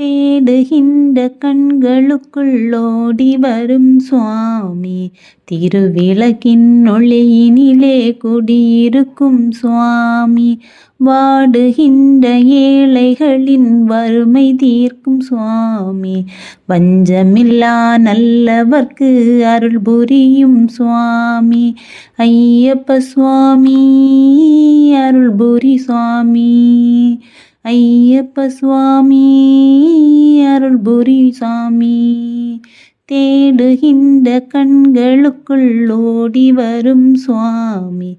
தேடுகின்ற கண்களுக்குள் ஓடி வரும் சுவாமி. திருவிளக்கின் ஒளியினிலே குடியிருக்கும் சுவாமி. வாடுகின்ற ஏழைகளின் வறுமை தீர்க்கும் சுவாமி. வஞ்சமில்லா நல்லவர்க்கு அருள் புரியும் சுவாமி. ஐயப்ப சுவாமி அருள் புரி சுவாமி. ஐயப்ப சுவாமி அருள் புரி சாமி தேடுகின்ற கண்களுக்குள் ஓடி வரும் சுவாமி.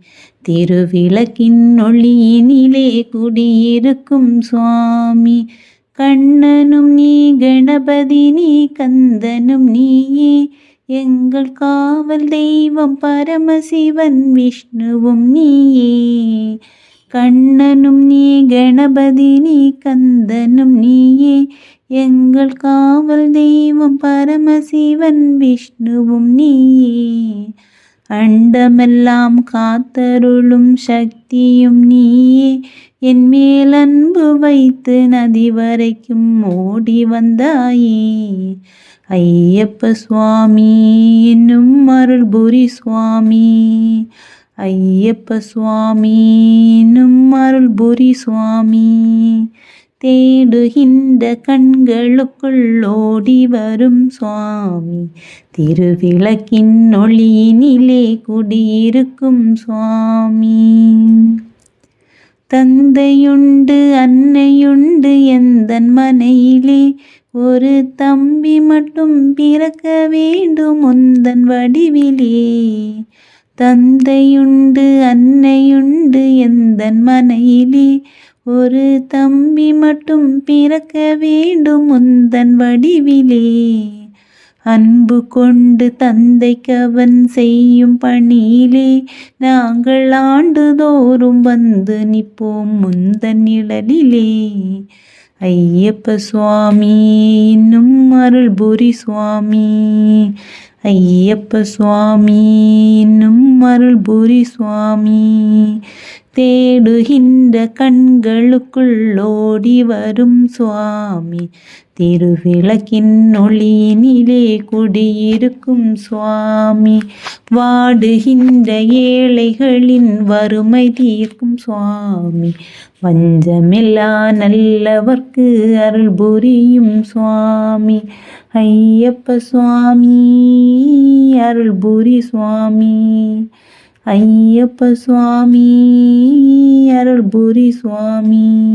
திருவிளக்கின் ஒளியினிலே குடியிருக்கும் சுவாமி. கண்ணனும் நீ கணபதி நீ கந்தனும் நீயே. எங்கள் காவல் தெய்வம் பரமசிவன் விஷ்ணுவும் நீயே. கண்ணனும் நீ கணபதி நீ கந்தனும் நீயே. எங்கள் காவல் தெய்வம் பரமசிவன் விஷ்ணுவும் நீயே. அண்டமெல்லாம் காத்தருளும் சக்தியும் நீயே. என் மேல் அன்பு வைத்து நதி வரைக்கும் ஓடி வந்தாயே. ஐயப்ப சுவாமி என்னும் அருள் புரி சுவாமி. ஐயப்ப சுவாமி என்னும் அருள் புரி சுவாமி. தேடுகின்ற கண்களுக்குள் ஓடி வரும் சுவாமி. திருவிளக்கின் ஒளியினிலே குடியிருக்கும் சுவாமி. தந்தையுண்டு அன்னையுண்டு எந்தன் மனையிலே ஒரு தம்பி மட்டும் பிறக்க வேண்டும் உந்தன் வடிவிலே. தந்தையுண்டு அன்னையுண்டு எந்தன் மனையிலே ஒரு தம்பி மட்டும் பிறக்க வேண்டும் முந்தன் வடிவிலே. அன்பு கொண்டு தந்தைக்கவன் செய்யும் பணியிலே. நாங்கள் ஆண்டுதோறும் வந்து நிற்போம் முந்தன் நிழலிலே. ஐயப்ப சுவாமி இன்னும் அருள்புரி சுவாமி. ஐயப்ப சுவாமி இன்னும் அருள் புரி சுவாமி. தேடுகின்ற கண்களுக்குள் ஓடி வரும் சுவாமி. திருவிளக்கின் ஒளியினிலே குடியிருக்கும் சுவாமி. வாடுகின்ற ஏழைகளின் வறுமை தீர்க்கும் சுவாமி. வஞ்சமில்லா நல்லவர்க்கு அருள் புரியும் சுவாமி. ஐயப்ப சுவாமி. அருள் புரி சுவாமி. ஐயப்ப சுவாமி அருள் புரி சுவாமி.